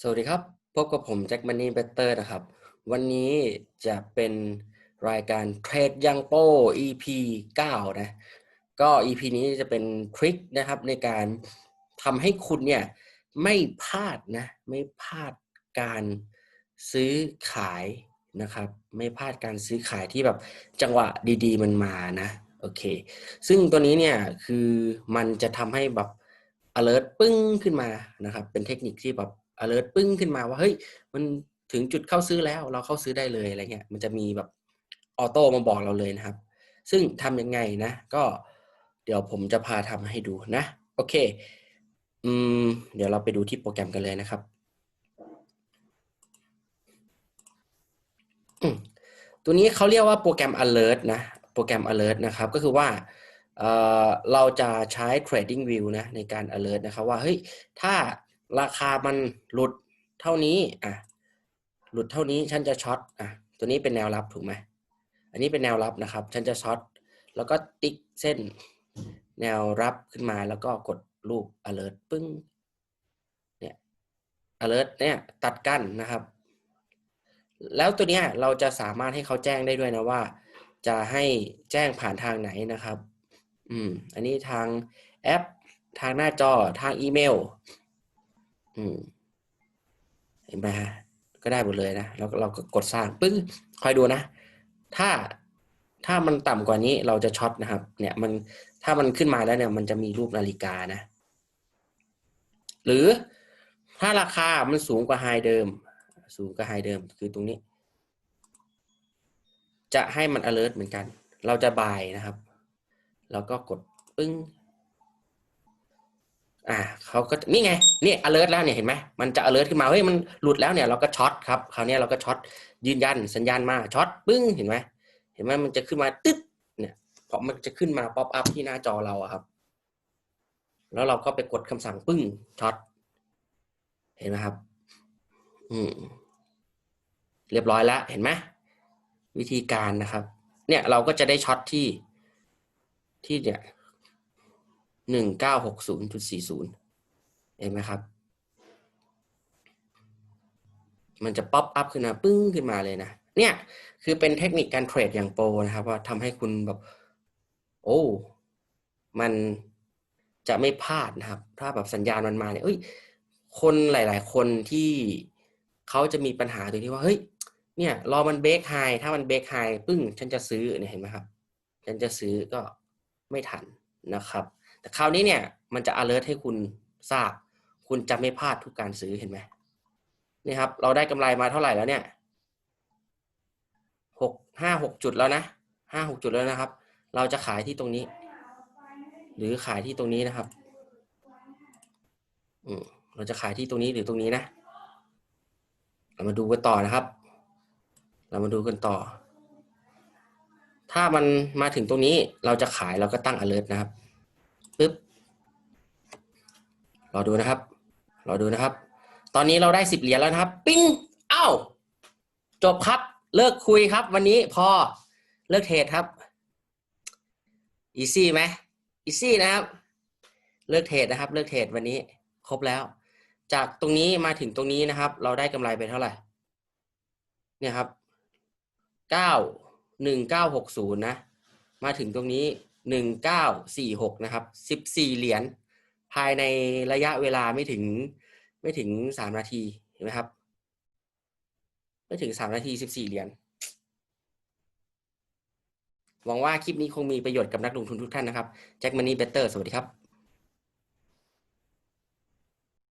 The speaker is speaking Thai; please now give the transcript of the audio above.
สวัสดีครับ พบกับผมแจ็คมันนี่เบเตอร์นะครับ วันนี้จะเป็นรายการเทรดยังโป้ EP 9 นะ ก็ EP นี้จะเป็นทริคนะครับในการทำให้คุณเนี่ยไม่พลาดนะ ไม่พลาดการซื้อขายนะครับ ไม่พลาดการซื้อขายที่แบบจังหวะดี ๆ มันมานะ โอเค ซึ่งตัวนี้เนี่ยคือมันจะทำให้แบบ alert ปึ้งขึ้นมานะครับ เป็นเทคนิคที่แบบ alert ปึ้งขึ้นมาว่าเฮ้ยมันถึงจุดเข้าซื้อแล้วเราเข้าซื้อได้เลยอะไรเงี้ยมันจะมีแบบออโต้มาบอกเราเลยนะครับ ซึ่งทำยังไงนะ ก็เดี๋ยวผมจะพาทำให้ดูนะ โอเคอืมเดี๋ยวเราไปดูที่โปรแกรมกันเลยนะครับตัวนี้เขาเรียกว่าโปรแกรม alert นะ โปรแกรม alert นะครับ ก็คือว่าเเราจะใช้ trading view นะในการ alert นะครับว่าเฮ้ยถ้า ราคามันหลุดเท่านี้อะหลุดเท่านี้ฉันจะช็อตอะตัวนี้เป็นแนวรับถูกไหมอันนี้เป็นแนวรับนะครับ ฉันจะช็อตแล้วก็ติ๊กเส้นแนวรับขึ้นมาแล้วก็กดรูป alert ปึ้งเนี่ย alert เนี่ยตัดกั้นนะครับ แล้วตัวเนี้ยเราจะสามารถให้เขาแจ้งได้ด้วยนะว่า จะให้แจ้งผ่านทางไหนนะครับ อืม อันนี้ทางแอป ทางหน้าจอทางอีเมล อืมเห็นไหมฮะก็ได้หมดเลยนะแล้วเราก็กดสร้างปึ้งคอยดูนะ ถ้าถ้ามันต่ำกว่านี้เราจะช็อตนะครับ เนี่ยมันถ้ามันขึ้นมาแล้วเนี่ย มันจะมีรูปนาฬิกานะ หรือถ้าราคามันสูงกว่าไฮเดิม สูงกว่าไฮเดิมคือตรงนี้ จะให้มัน alert เหมือนกัน เราจะบายนะครับ แล้วก็กดปึ้ง อ่าเขาก็นี่ไงนี่ alert แล้วเนี่ยเห็นไหมมันจะ alert ขึ้นมาเฮ้ยมันหลุดแล้วเนี่ยเราก็ช็อตครับคราวนี้เราก็ช็อตยืนยันสัญญาณมาช็อตปึ้งเห็นไหมเห็นไหมมันจะขึ้นมาตึ๊ดเนี่ยเพอมันจะขึ้นมาป๊อปอัพที่หน้าจอเราครับ แล้วเราก็ไปกดคำสั่งปึ้งช็อตเห็นไหมครับ อืมเรียบร้อยแล้วเห็นไหมวิธีการนะครับ เนี่ยเราก็จะได้ช็อตที่ที่เนี่ย หนึ่งเก้าหกศูนย์จุดสี่ศูนย์เห็นไหมครับ มันจะป๊อปอัพขึ้นมาปึ้งขึ้นมาเลยนะ เนี่ยคือเป็นเทคนิคการเทรดอย่างโปรนะครับว่าทำให้คุณแบบ โอ้มันจะไม่พลาดนะครับ ถ้าแบบสัญญาณมันมาเนี่ยเอ้ย คนหลาย ๆ คนที่เขาจะมีปัญหาตรงที่ว่าเฮ้ยเนี่ยรอมันเบรกไฮถ้ามันเบรกไฮปึ้ง ฉันจะซื้อเนี่ยเห็นไหมครับ ฉันจะซื้อก็ไม่ทันนะครับ แต่คราวนี้เนี่ยมันจะ alert ให้คุณทราบ คุณจะไม่พลาดทุกการซื้อเห็นไหมนี่ครับ เราได้กำไรมาเท่าไหร่แล้วเนี่ยหกห้าหกจุดแล้วนะห้าหกจุดแล้วนะครับ เราจะขายที่ตรงนี้ หรือขายที่ตรงนี้นะครับ อืมเราจะขายที่ตรงนี้หรือตรงนี้นะ เรามาดูกันต่อนะครับ เรามาดูกันต่อ ถ้ามันมาถึงตรงนี้เราจะขายเราก็ตั้ง alert นะครับ ปึ๊บรอดูนะครับ รอดูนะครับ ตอนนี้เราได้สิบเหรียญแล้วนะครับ ปิ้งเอ้าจบครับ เลิกคุยครับ วันนี้พอเลิกเทรดครับอีซี่ไหมอีซี่นะครับ เลิกเทรดนะครับ เลิกเทรดวันนี้ ครบแล้ว จากตรงนี้มาถึงตรงนี้นะครับ เราได้กำไรไปเท่าไหร่ เนี่ยครับเก้าหนึ่งเก้าหกศูนย์นะ มาถึงตรงนี้ หนึ่งเก้าสี่หกนะครับสิบสี่เหรียญภายในระยะเวลาไม่ถึงไม่ถึงสามนาทีเห็นไหมครับ ไม่ถึงสามนาทีสิบสี่เหรียญหวังว่าคลิปนี้คงมีประโยชน์กับนักลงทุนทุกท่านนะครับแจ็คมันนี่เบเตอร์สวัสดีครับ